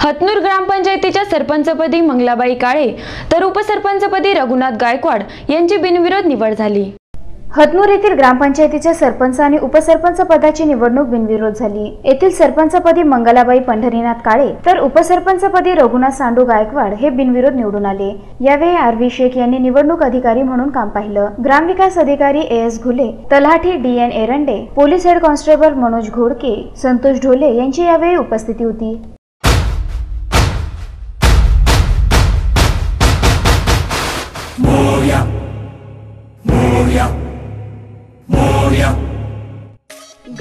हतनूर ग्रामपंचायतीच्या सरपंचपदी मंगलाबाई काळे तर उपसरपंचपदी रघुनाथ गायकवाड यांची बिनविरोध निवड झाली. हतनूर येथील ग्रामपंचायतीच्या सरपंच आणि उपसरपंच पदाची निवडणूक बिनविरोध झाली. येथील सरपंचपदी मंगलाबाई पंढरीनाथ काळे तर उपसरपंचपदी रघुनाथ सांडू गायकवाड हे बिनविरोध निवडून आले. यावेळी आरवी शेख यांनी निवडणूक अधिकारी म्हणून काम पाहिलं. ग्रामविकास अधिकारी ए एस घुले तलाठी D N Erande police head constable Manoj Ghodke Santosh Dhole यांची यावेळी उपस्थिती होती.